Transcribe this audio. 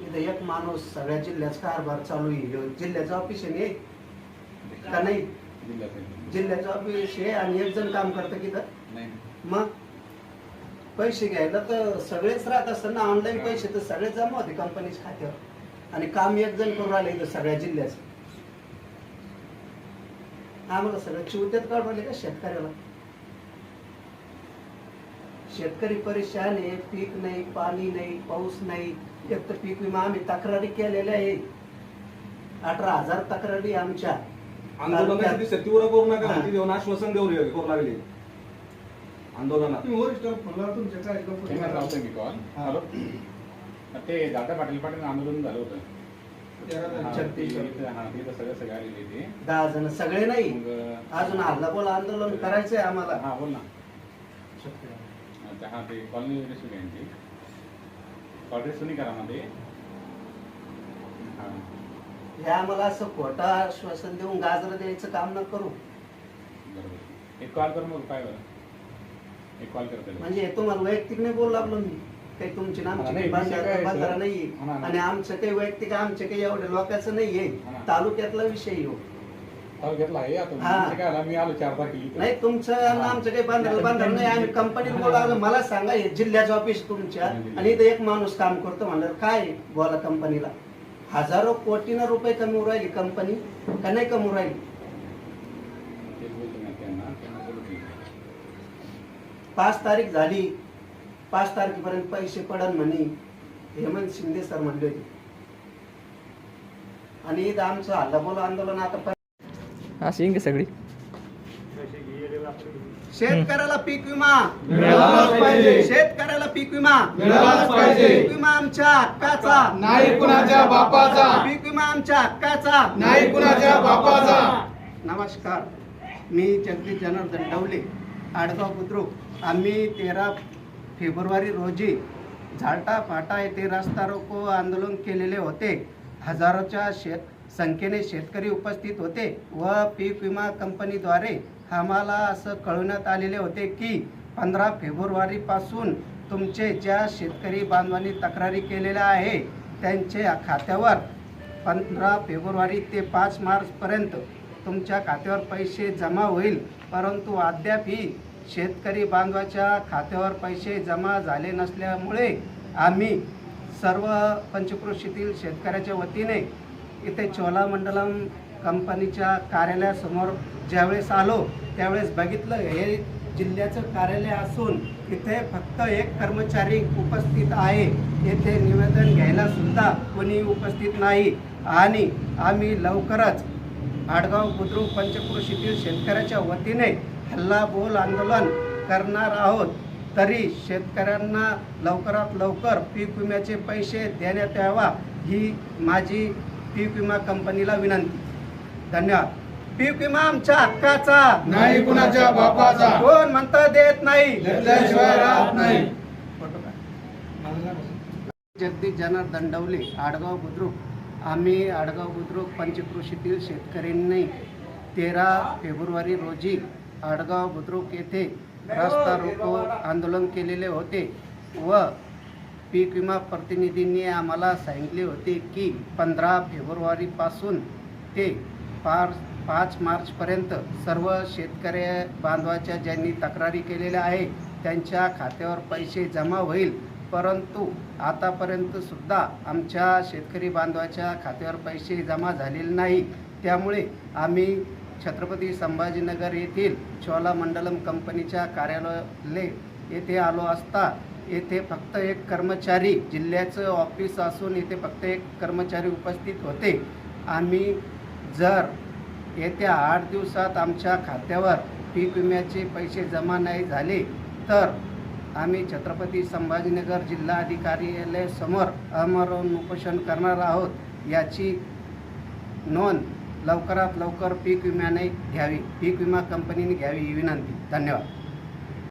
इथं एक माणूस सगळ्या जिल्ह्याचा कारभार चालू आहे. ह्यो जिल्ह्याचं ऑफिस आहे का नाही? जिल्ह्याचं ऑफिस आहे आणि एक जण काम करतं की नाही. मग? पैसे घ्यायला तर सगळेच राहत असतात ना. ऑनलाईन पैसे तर सगळे जमा होते कंपनीच्या खात्यावर. आणि काम एक जण करून राहिले इथं सगळ्या जिल्ह्याचं. आम्हाला सगळं चिवत्यात काढवले का शेतकऱ्याला? शेतकरी परेशान आहे पीक नाही पाणी नाही पाऊस नाही. एक तर पीक विमा आम्ही तक्रारी केलेल्या आहे अठरा हजार तक्रारी आमच्या. आंदोलनाची सतीवर करू नका. म्हणते देऊन आश्वासन देऊन करू लागले. आंदोलनात. तुम्ही वरिष्ठ फोनला तुमच्या काय त्यांना लावतो मी कॉल हॅलो. ते दादा पाटील पाटील आंदोलन झालं होतं. दहा जण सगळे नाही. अजून हल्ला बोला आंदोलन करायचंय आम्हाला. हा बोल ना. अच्छा, हा ते कॉलनी रिसिव्ह यांची कॉल रिसिव्ह नाही करा मध्ये हा। हे आम्हाला असं खोटा आश्वासन देऊन गाजर द्यायचं काम न करू. बरोबर. एक कॉल कर मग काय बरं. एक कॉल करते. म्हणजे हे तुम्हाला वैयक्तिक नाही बोलू लागलो मी. काही तुमची ना आमची नाही, काही विषय काय आहे, बांधारा सर? नाहीये. हा, ना. आणि आमचं काही वैयक्तिक आमचे काही एवढे लोकांचं नाहीये. हा, ना. तालुक्यातला विषय हो आहे. आता हा. काय मी आलो चार तारखेला नाही तुमचं आणि आमचं काही बांधारा बांधारा नाही. आम्ही कंपनीत बोलू लागलो मला सांगा हे जिल्ह्याचं ऑफिस तुमच्या आणि इथं एक माणूस काम करतो म्हणलं काय? बोला कंपनीला हजारो कोटीनं रुपये कमवू राहिली कंपनी का नाही कमवू राहिली? तेच बोलतो मी त्यांना त्यांना बोलू दे. पाच तारीख झाली. पाच तारखेपर्यंत पैसे पडन म्हणे. हेमंत शिंदे सर म्हणले होते. आणि इथं आमचं हल्ला बोला आंदोलन आता अशी इंग सगळी. शेतकऱ्याला पीक विमा. मिळालाच पाहिजे. शेतकऱ्याला पीक विमा. मिळालाच पाहिजे. पीक विमा आमच्या हक्काचा. नाही कुणाच्या बापाचा. पीक विमा आमच्या हक्काचा. नाही कुणाच्या बापाचा. नमस्कार. मी जगदीश जनार्दन डवले आडगाव बुद्रुक. आम्ही तेरा फेब्रुवारी रोजी झालटा फाटा येथे रस्ता रोको आंदोलन केलेले होते. हजारोच्या शेत संख्येने शेतकरी उपस्थित होते व पीक विमा कंपनीद्वारे आम्हाला असं कळवण्यात आलेले होते की पंधरा फेब्रुवारीपासून तुमचे ज्या शेतकरी बांधवांनी तक्रारी केलेल्या आहे त्यांच्या खात्यावर पंधरा फेब्रुवारी ते पाच मार्चपर्यंत तुमच्या खात्यावर पैसे जमा होईल. परंतु अद्यापही शेतकरी बांधवाच्या खात्यावर पैसे जमा झाले नसल्यामुळे आम्ही सर्व पंचकृषीतील शेतकऱ्याच्या वतीने इथे चोलामंडलम कंपनीच्या कार्यालयासमोर ज्यावेळेस आलो त्यावेळेस बघितलं हे जिल्ह्याचं कार्यालय असून इथे फक्त एक कर्मचारी उपस्थित आहे. येथे निवेदन घ्यायला सुद्धा कोणी उपस्थित नाही. आणि आम्ही लवकरच आडगाव बुद्रुक पंचक्रोशीतील शेतकऱ्याच्या वतीने हल्ला बोल आंदोलन करणार आहोत. तरी शेतकऱ्यांना लवकरात लवकर पीक विम्याचे पैसे देण्यात यावा ही माझी पीक विमा कंपनीला विनंती. धन्यवाद. पीक विमा आमच्या हक्काचा. नाही कुणाच्या बापाचा. कोण म्हणता देत नाही. घेतल्याशिवाय राहत नाही. फोटो काढ. जगदीश जनार्दन डवले आडगाव बुद्रुक. आम्ही आडगाव बुद्रुक पंचकृषीतील शेतकऱ्यांनी तेरा फेब्रुवारी रोजी आडगाव बुद्रुक येथे रस्ता रोको आंदोलन केलेले होते व पीक विमा प्रतिनिधींनी आम्हाला सांगितले होते की पंधरा फेब्रुवारीपासून ते पाच पाच मार्चपर्यंत सर्व शेतकरी बांधवाच्या ज्यांनी तक्रारी केलेल्या आहे त्यांच्या खात्यावर पैसे जमा होईल. परंतु आतापर्यंत सुद्धा आमच्या शेतकरी बांधवाच्या खात्यावर पैसे जमा झालेले नाही. त्यामुळे आम्ही छत्रपती संभाजीनगर येथील चोलामंडलम कंपनीच्या कार्यालय येथे आलो असता येथे फक्त एक कर्मचारी जिल्ह्याचं ऑफिस असून येथे फक्त एक कर्मचारी उपस्थित होते. आम्ही जर येत्या आठ दिवसात आमच्या खात्यावर पीक विम्याचे पैसे जमा नाही झाले तर आम्ही छत्रपती संभाजीनगर जिल्हाधिकार्यालयासमोर आमरण उपोषण करणार आहोत. याची नोंद लवकरात लवकर पीक विम्याने घ्यावी. पीक विमा कंपनीने घ्यावी ही विनंती. धन्यवाद.